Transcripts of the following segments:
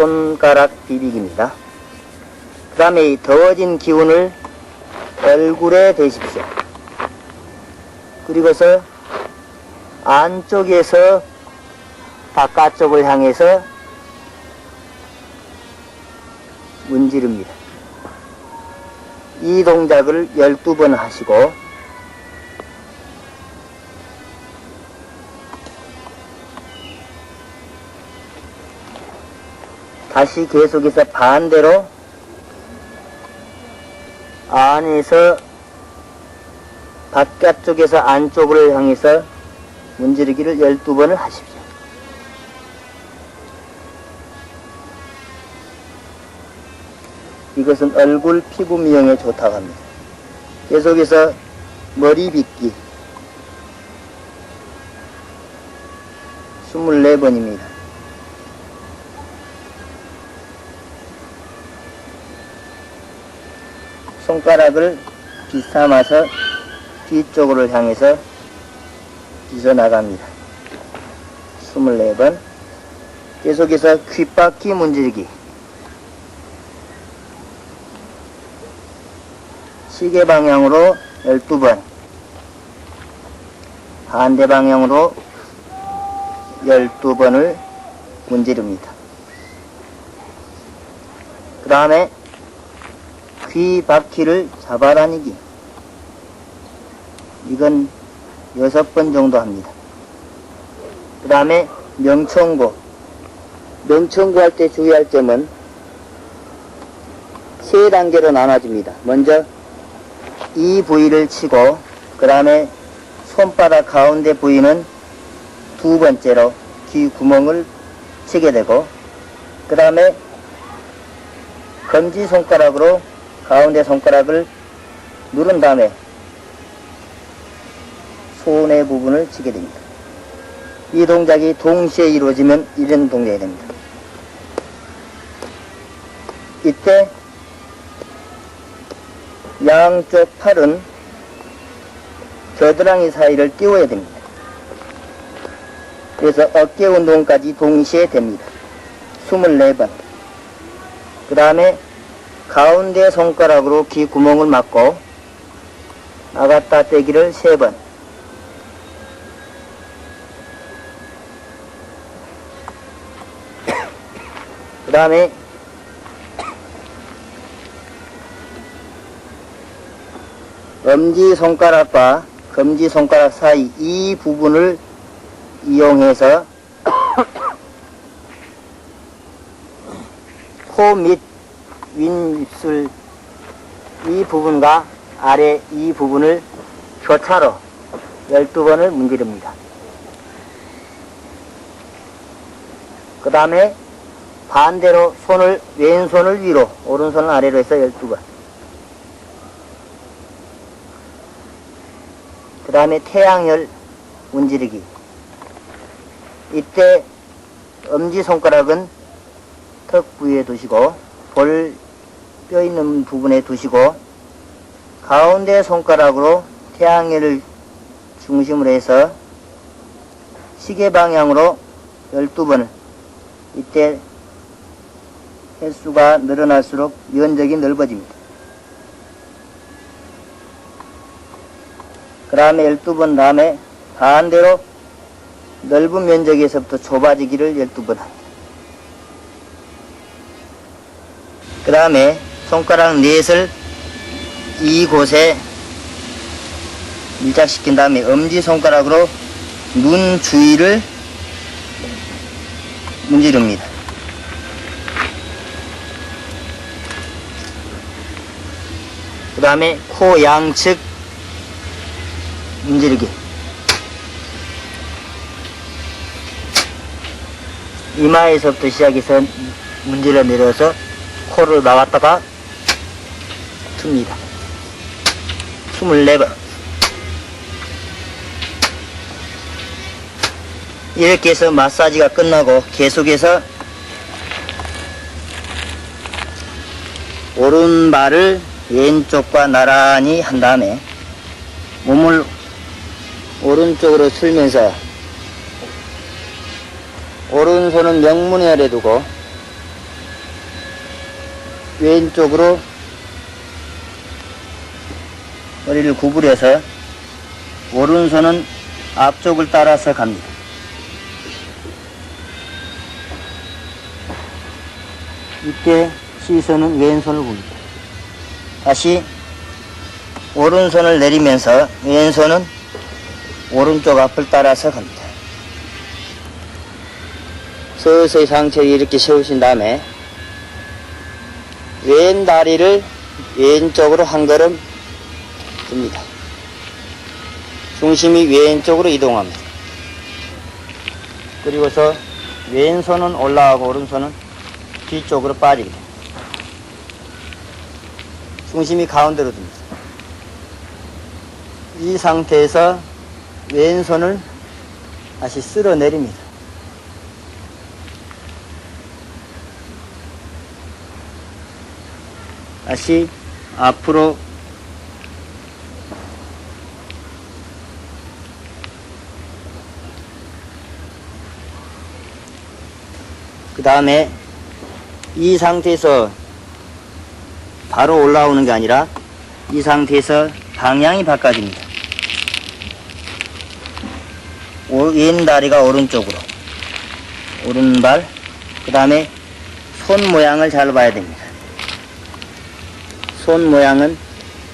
손가락 비비기입니다. 그 다음에 이 더워진 기운을 얼굴에 대십시오. 그리고서 안쪽에서 바깥쪽을 향해서 문지릅니다. 이 동작을 12번 하시고 다시 계속해서 반대로 안에서 바깥쪽에서 안쪽을 향해서 문지르기를 12번을 하십시오. 이것은 얼굴 피부 미용에 좋다고 합니다. 계속해서 머리 빗기 24번입니다. 손가락을 빗삼아서 뒤쪽으로 향해서 빗어 나갑니다. 24번 계속해서 귓바퀴 문지르기 시계 방향으로 12번 반대 방향으로 12번을 문지릅니다. 그 다음에 귀 바퀴를 잡아다니기 이건 여섯 번 정도 합니다. 그 다음에 명청고 명청고 할 때 주의할 점은 세 단계로 나눠집니다. 먼저 이 부위를 치고 그 다음에 손바닥 가운데 부위는 두 번째로 귀 구멍을 치게 되고 그 다음에 검지 손가락으로 가운데 손가락을 누른 다음에 손의 부분을 치게 됩니다. 이 동작이 동시에 이루어지면 이런 동작이 됩니다. 이때 양쪽 팔은 겨드랑이 사이를 띄워야 됩니다. 그래서 어깨 운동까지 동시에 됩니다. 24번. 그 다음에 가운데 손가락으로 귀 구멍을 막고 나갔다 빼기를 3번. 그 다음에 엄지 손가락과 검지 손가락 사이 이 부분을 이용해서 코 밑 윗입술 이 부분과 아래 이 부분을 교차로 12번을 문지릅니다. 그 다음에 반대로 손을 왼손을 위로 오른손을 아래로 해서 12번 그 다음에 태양열 문지르기 이때 엄지손가락은 턱 부위에 두시고 볼 뼈 있는 부분에 두시고 가운데 손가락으로 태양열을 중심으로 해서 시계 방향으로 12번을 이때 횟수가 늘어날수록 면적이 넓어집니다. 그 다음에 12번 다음에 반대로 넓은 면적에서부터 좁아지기를 12번 합니다. 그 다음에 손가락 넷을 이곳에 밀착시킨 다음에 엄지손가락으로 눈 주위를 문지릅니다. 그 다음에 코 양측 문지르기. 이마에서부터 시작해서 문질러 내려서 코를 막았다가 틉니다. 24번. 이렇게 해서 마사지가 끝나고 계속해서 오른발을 왼쪽과 나란히 한 다음에 몸을 오른쪽으로 틀면서 오른손은 명문 에 아래 두고 왼쪽으로 머리를 구부려서 오른손은 앞쪽을 따라서 갑니다. 이때 시선은 왼손을 봅니다. 다시 오른손을 내리면서 왼손은 오른쪽 앞을 따라서 갑니다. 서서히 상체를 이렇게 세우신 다음에 왼 다리를 왼쪽으로 한 걸음 듭니다. 중심이 왼쪽으로 이동합니다. 그리고서 왼손은 올라가고 오른손은 뒤쪽으로 빠지게 됩니다. 중심이 가운데로 듭니다. 이 상태에서 왼손을 다시 쓸어 내립니다. 다시 앞으로 그 다음에 이 상태에서 바로 올라오는 게 아니라 이 상태에서 방향이 바꿔집니다. 오- 왼 다리가 오른쪽으로 오른발 그 다음에 손 모양을 잘 봐야 됩니다. 손 모양은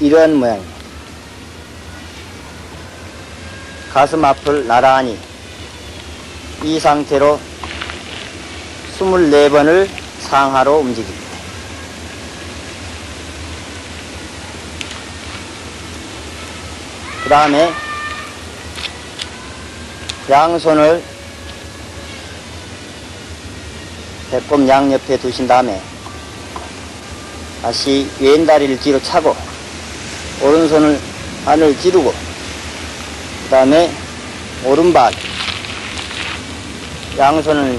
이러한 모양입니다. 가슴 앞을 나란히 이 상태로 24번을 상하로 움직입니다. 그 다음에 양손을 배꼽 양옆에 두신 다음에 다시 왼다리를 뒤로 차고 오른손을 하늘 찌르고 그 다음에 오른발 양손을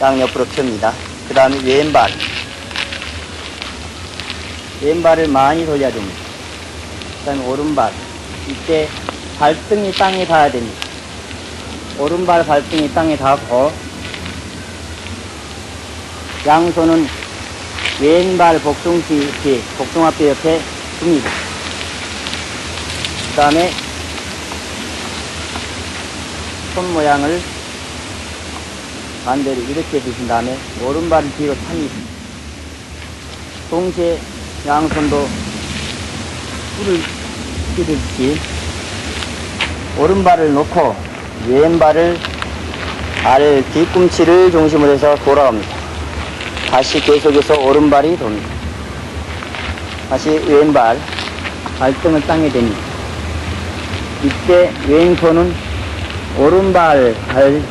양옆으로 펴니다. 그 다음에 왼발 왼발을 많이 돌려야 됩니다. 그 다음에 오른발 이때 발등이 땅에 닿아야 됩니다. 오른발 발등이 땅에 닿고 양손은 왼발 복숭지 이렇게 복숭아뼈 옆에 둡니다. 그 다음에 손 모양을 반대로 이렇게 두신 다음에 오른발을 뒤로 탑니다. 동시에 양손도 풀을 찌듯이 오른발을 놓고 왼발을 아래 뒤꿈치를 중심으로 해서 돌아갑니다. 다시 계속해서 오른발이 돕니다. 다시 왼발, 발등을 땅에 댑니다. 이때 왼손은 오른발 발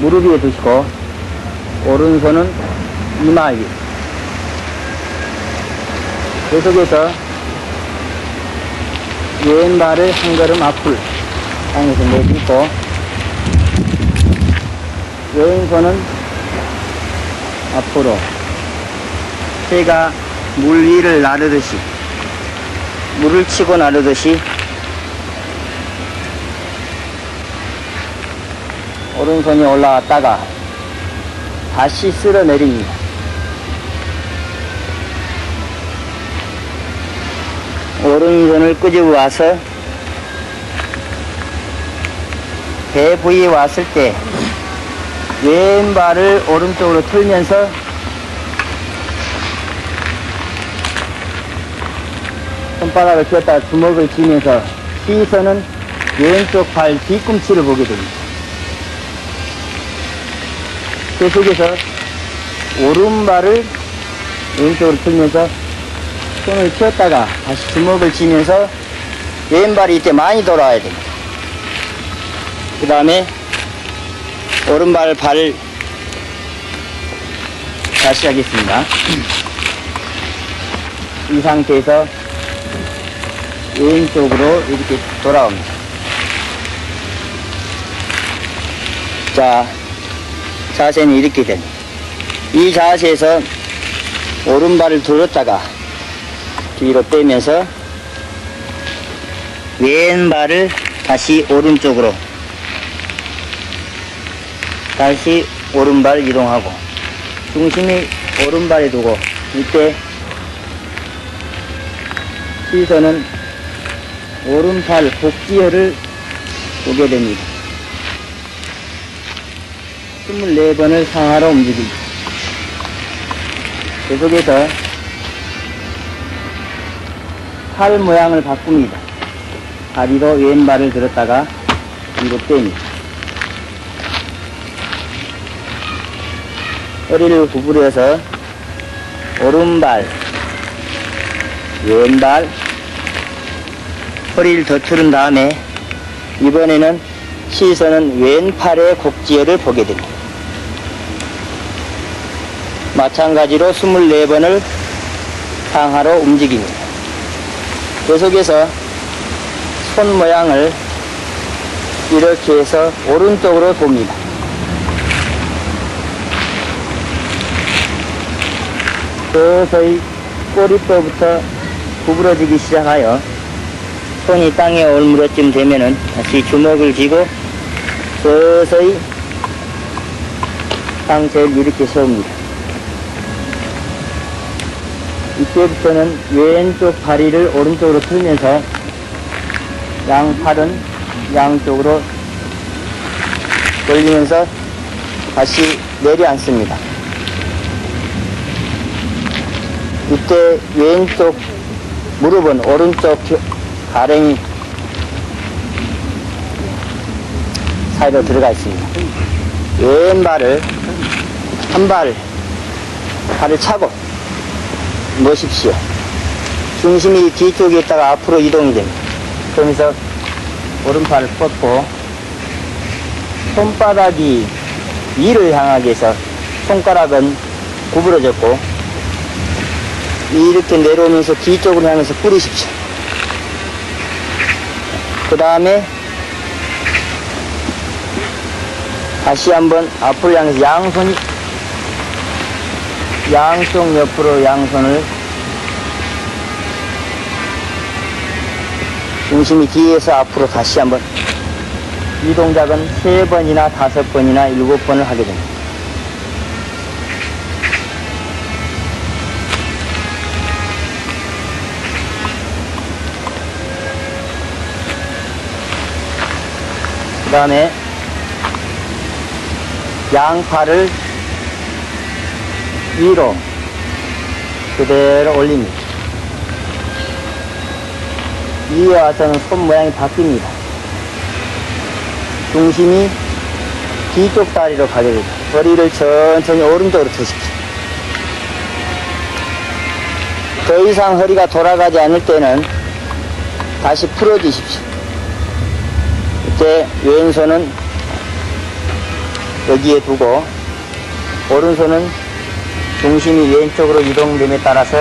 무릎 위에 두시고 오른손은 이마 위에 계속해서 왼발을 한 걸음 앞을 땅에서 내딛고 왼손은 앞으로 새가 물 위를 나르듯이 물을 치고 나르듯이 오른손이 올라왔다가 다시 쓸어 내립니다. 오른손을 끄집어 와서 배 부위에 왔을 때 왼발을 오른쪽으로 틀면서 손바닥을 쥐었다가 주먹을 쥐면서 시선은 왼쪽 발 뒤꿈치를 보게 됩니다. 계속해서 오른발을 왼쪽으로 틀면서 손을 쥐었다가 다시 주먹을 쥐면서 왼발이 이때 많이 돌아와야 됩니다. 그 다음에 오른발 발을 다시 하겠습니다. 이 상태에서 왼쪽으로 이렇게 돌아옵니다. 자, 자세는 이렇게 됩니다. 이 자세에서 오른발을 들었다가 뒤로 빼면서 왼발을 다시 오른쪽으로 다시 오른발 이동하고 중심이 오른발에 두고 이때 시선은 오른팔 복지혈을 보게 됩니다. 24번을 상하로 움직입니다. 계속해서 팔 모양을 바꿉니다. 다리로 왼발을 들었다가 뒤로 뺍니다. 허리를 구부려서 오른발, 왼발, 허리를 더 틀은 다음에 이번에는 시선은 왼팔의 곡지혈을 보게 됩니다. 마찬가지로 24번을 상하로 움직입니다. 계속해서 손 모양을 이렇게 해서 오른쪽으로 돕니다. 서서히 꼬리뼈부터 구부러지기 시작하여 손이 땅에 올 무렵쯤 되면은 다시 주먹을 쥐고 서서히 상체를 이렇게 세웁니다. 이때부터는 왼쪽 다리를 오른쪽으로 틀면서 양팔은 양쪽으로 돌리면서 다시 내려앉습니다. 이때 왼쪽 무릎은 오른쪽 가랭이 사이로 들어가 있습니다. 왼발을 한 발, 발을 차고 놓으십시오. 중심이 뒤쪽에 있다가 앞으로 이동이 됩니다. 그러면서 오른팔을 뻗고 손바닥이 위를 향하게 해서 손가락은 구부러졌고 이렇게 내려오면서 뒤쪽으로 향해서 뿌리십시오. 그 다음에 다시 한번 앞으로 향해서 양손 양쪽 옆으로 양손을 중심이 뒤에서 앞으로 다시 한번 이 동작은 세 번이나 다섯 번이나 일곱 번을 하게 됩니다. 그 다음에 양팔을 위로 그대로 올립니다. 위에 와서는 손 모양이 바뀝니다. 중심이 뒤쪽 다리로 가게 됩니다. 허리를 천천히 오른쪽으로 드십시오. 더 이상 허리가 돌아가지 않을 때는 다시 풀어주십시오. 이때 왼손은 여기에 두고 오른손은 중심이 왼쪽으로 이동됨에 따라서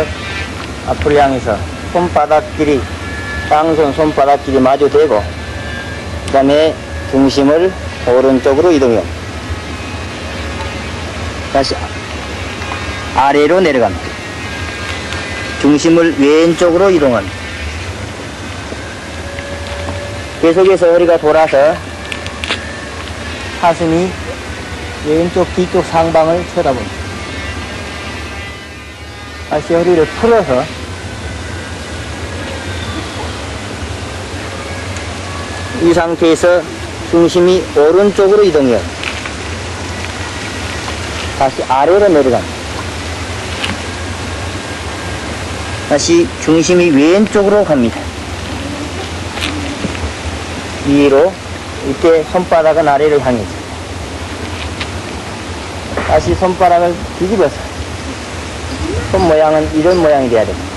앞으로 향해서 손바닥끼리 양손 손바닥끼리 마주대고 그 다음에 중심을 오른쪽으로 이동해요. 다시 아래로 내려갑니다. 중심을 왼쪽으로 이동합니다. 계속해서 허리가 돌아서 가슴이 왼쪽 뒤쪽 상방을 쳐다봅니다. 다시 허리를 풀어서 이 상태에서 중심이 오른쪽으로 이동해요. 다시 아래로 내려갑니다. 다시 중심이 왼쪽으로 갑니다. 위로 이때 손바닥은 아래를 향해서 다시 손바닥을 뒤집어서 손 모양은 이런 모양이 돼야 됩니다.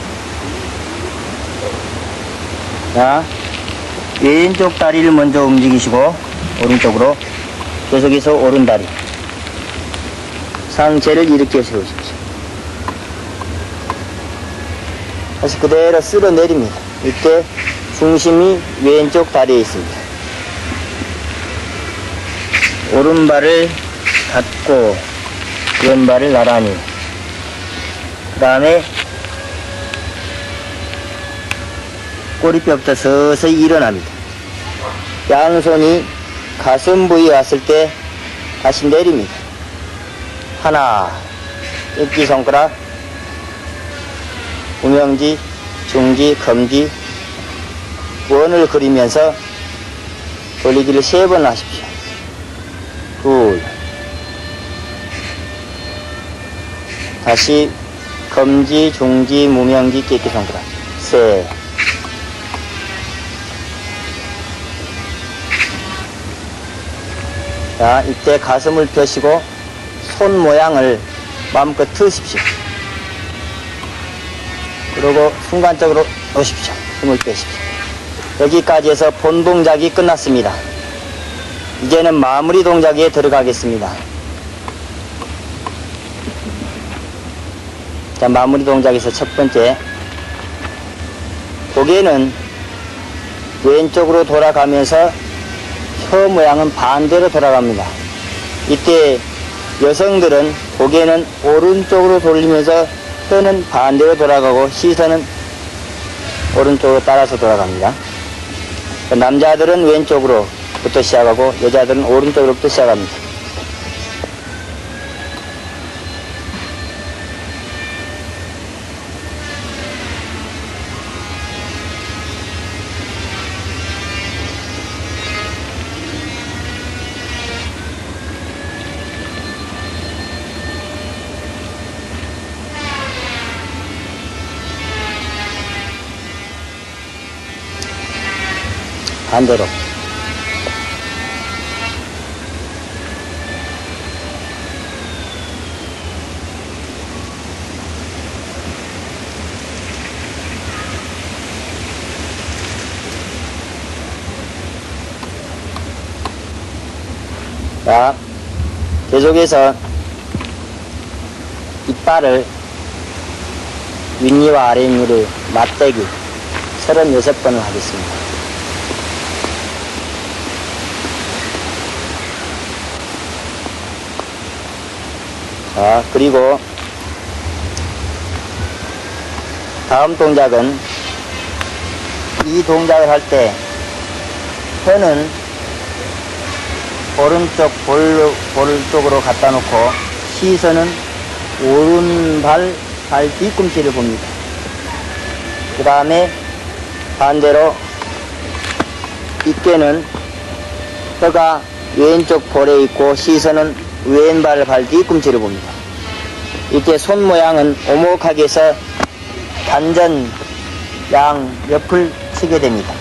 자, 왼쪽 다리를 먼저 움직이시고 오른쪽으로 계속해서 오른 다리 상체를 이렇게 세우십시오. 다시 그대로 쓸어 내립니다. 이때 중심이 왼쪽 다리에 있습니다. 오른발을 닫고 왼발을 나란히 그 다음에 꼬리뼈부터 서서히 일어납니다. 양손이 가슴 부위에 왔을 때 다시 내립니다. 하나, 인기손가락, 무명지, 중지, 검지, 원을 그리면서 돌리기를 세 번 하십시오. 둘. 다시 검지, 중지, 무명지, 깨끼 손가락. 셋. 자, 이때 가슴을 펴시고 손 모양을 마음껏 트십시오. 그리고 순간적으로 놓으십시오. 힘을 빼십시오. 여기까지 해서 본 동작이 끝났습니다. 이제는 마무리 동작에 들어가겠습니다. 자, 마무리 동작에서 첫 번째. 고개는 왼쪽으로 돌아가면서 혀 모양은 반대로 돌아갑니다. 이때 여성들은 고개는 오른쪽으로 돌리면서 혀는 반대로 돌아가고 시선은 오른쪽으로 따라서 돌아갑니다. 그 남자들은 왼쪽으로 부터 시작하고 여자들은 오른쪽으로부터 시작합니다. 반대로. 자, 계속해서 이빨을 윗니와 아랫니를 맞대기 36번을 하겠습니다. 자, 그리고 다음 동작은 이 동작을 할 때 혀는 오른쪽 볼, 볼 쪽으로 갖다 놓고 시선은 오른발 발 뒤꿈치를 봅니다. 그 다음에 반대로 이때는 혀가 왼쪽 볼에 있고 시선은 왼발 발 뒤꿈치를 봅니다. 이때 손 모양은 오목하게 해서 단전 양 옆을 치게 됩니다.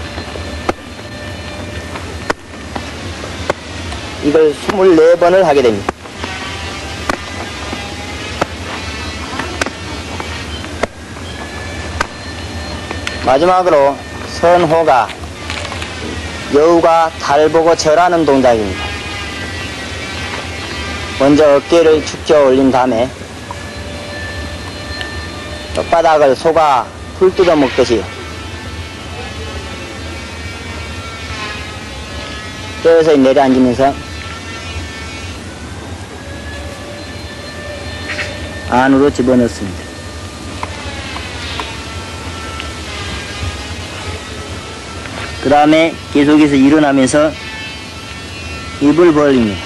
이걸 24번을 하게 됩니다. 마지막으로 선호가 여우가 달 보고 절하는 동작입니다. 먼저 어깨를 축져 올린 다음에 혓바닥을 소가 풀 뜯어 먹듯이 떼어서 내려앉으면서 안으로 집어넣습니다. 그 다음에 계속해서 일어나면서 입을 벌립니다.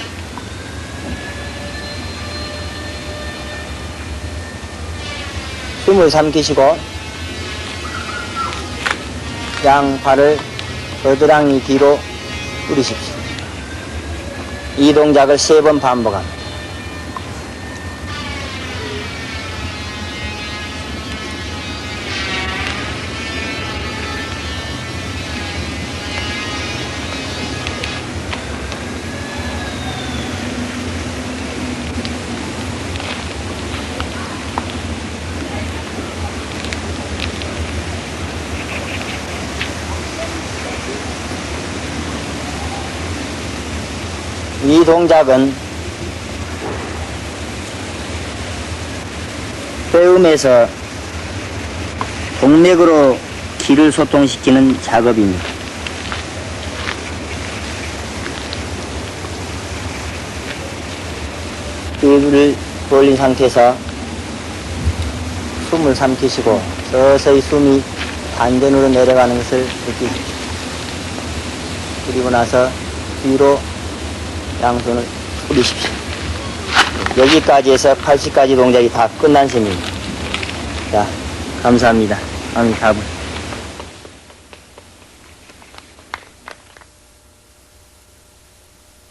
숨을 삼키시고 양 발을 겨드랑이 뒤로 뿌리십시오. 이 동작을 세 번 반복합니다. 동작은 배움에서 동맥으로 기를 소통시키는 작업입니다. 입을 벌린 상태에서 숨을 삼키시고 서서히 숨이 반전으로 내려가는 것을 느끼십시오. 그리고 나서 뒤로 양손을 뿌리십시오. 여기까지 해서 80가지 동작이 다 끝난 셈입니다. 자, 감사합니다. 아미타불.